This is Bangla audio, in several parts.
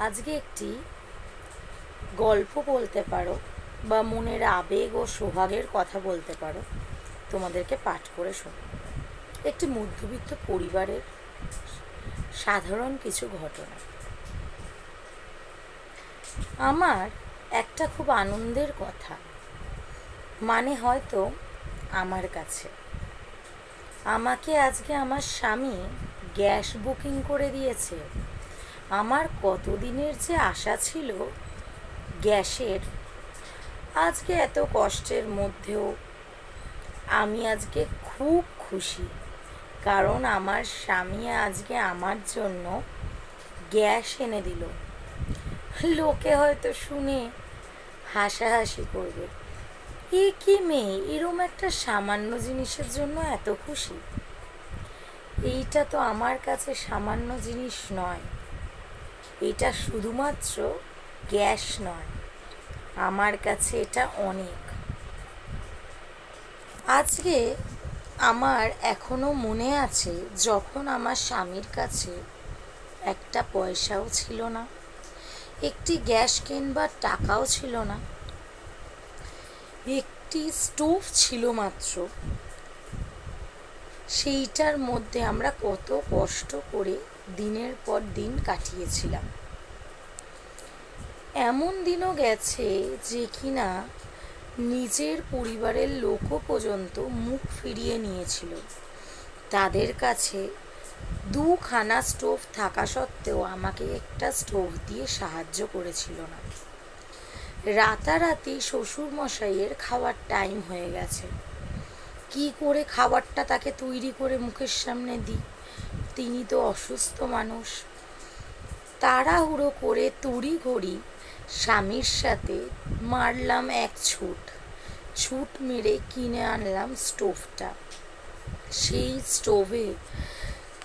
আজকে একটি গল্প বলতে পারো বা মনের আবেগ ও সোহাগের কথা বলতে পারো। তোমাদেরকে পাঠ করে শোনো একটি মধ্যবিত্ত পরিবারের সাধারণ কিছু ঘটনা। আমার একটা খুব আনন্দের কথা। মানে হয়তো আমার কাছে। আমাকে আজকে আমার স্বামী গ্যাস বুকিং করে দিয়েছে। আমার কতদিনের যে আশা ছিল গ্যাসের, আজকে এত কষ্টের মধ্যেও আমি আজকে খুব খুশি। কারণ আমার স্বামী আজকে আমার জন্য গ্যাস এনে দিল। লোকে হয়তো শুনে হাসাহাসি করবে। এ কি মেয়ে? এরম একটা সামান্য জিনিসের জন্য এত খুশি। এইটা তো আমার কাছে সামান্য জিনিস নয়। এটা শুধুমাত্র গ্যাস নয়, আমার কাছে এটা অনেক। আজকে আমার এখনও মনে আছে যখন আমার স্বামীর কাছে একটা পয়সাও ছিল না, একটি গ্যাস কিনবার টাকাও ছিল না, একটি স্টোভ ছিল মাত্র। সেইটার মধ্যে আমরা কত কষ্ট করে দিনের পর দিন কাটিয়েছিলাম। এমন দিনও গেছে যে কিনা নিজের পরিবারের লোকও পর্যন্ত মুখ ফিরিয়ে নিয়েছিল। তাদের কাছে দুখানা স্টোভ থাকা সত্ত্বেও আমাকে একটা স্টোভ দিয়ে সাহায্য করেছিল না। রাতারাতি শ্বশুর মশাইয়ের খাওয়ার টাইম হয়ে গেছে। কি করে খাবারটা তাকে তৈরি করে মুখের সামনে দিই? তিনি তো অসুস্থ মানুষ। তাড়াহুড়ো করে তড়ি ঘড়ি স্বামীর সাথে মারলাম এক ছুট। ছুট মেরে কিনে আনলাম স্টোভটা। সেই স্টোভে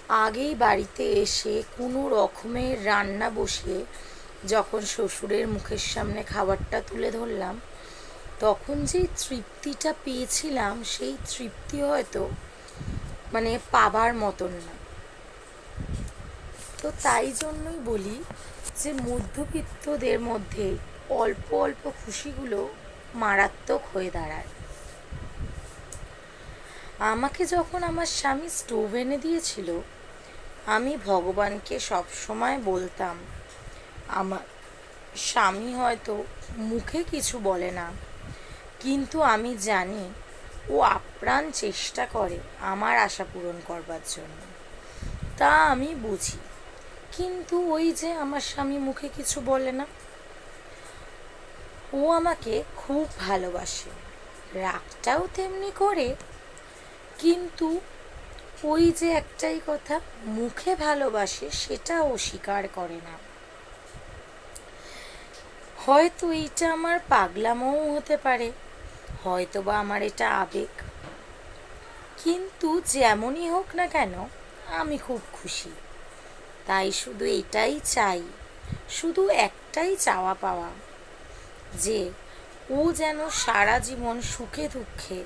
আগেই বাড়িতে এসে কোনো রকমের রান্না বসিয়ে যখন শ্বশুরের মুখের সামনে খাবারটা তুলে ধরলাম, তখন যেই তৃপ্তিটা পেয়েছিলাম, সেই তৃপ্তি হয়তো মানে পাবার মতন না। তো তাই জন্যই বলি যে মধ্যবিত্তদের মধ্যে অল্প অল্প খুশিগুলো মারাত্মক হয়ে দাঁড়ায়। আমাকে যখন আমার স্বামী স্টোভ এনে দিয়েছিল, আমি ভগবানকে সব সময় বলতাম, আমার স্বামী হয়তো মুখে কিছু বলে না, কিন্তু আমি জানি ও আপ্রাণ চেষ্টা করে আমার আশা পূরণ করবার জন্য। তা আমি বুঝি। কিন্তু ওই যে আমার স্বামী মুখে কিছু বলে না, ও আমাকে খুব ভালোবাসে। রাগটাও তেমনি করে, কিন্তু ওই যে একটাই কথা, মুখে ভালোবাসে সেটা ও স্বীকার করে না। হয়তো এইটা আমার পাগলামোও হতে পারে হয়তো বা আমার এটা আবেগ। কিন্তু যেমনই হোক না কেন, আমি খুব খুশি। তাই শুধু এটাই চাই শুধু একটাই চাওয়া পাওয়া যে ও যেন সারা জীবন সুখে দুঃখে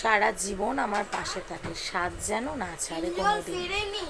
সারা জীবন আমার পাশে থাকে স্বাদ যেন না ছাড়ে কোনোদিন।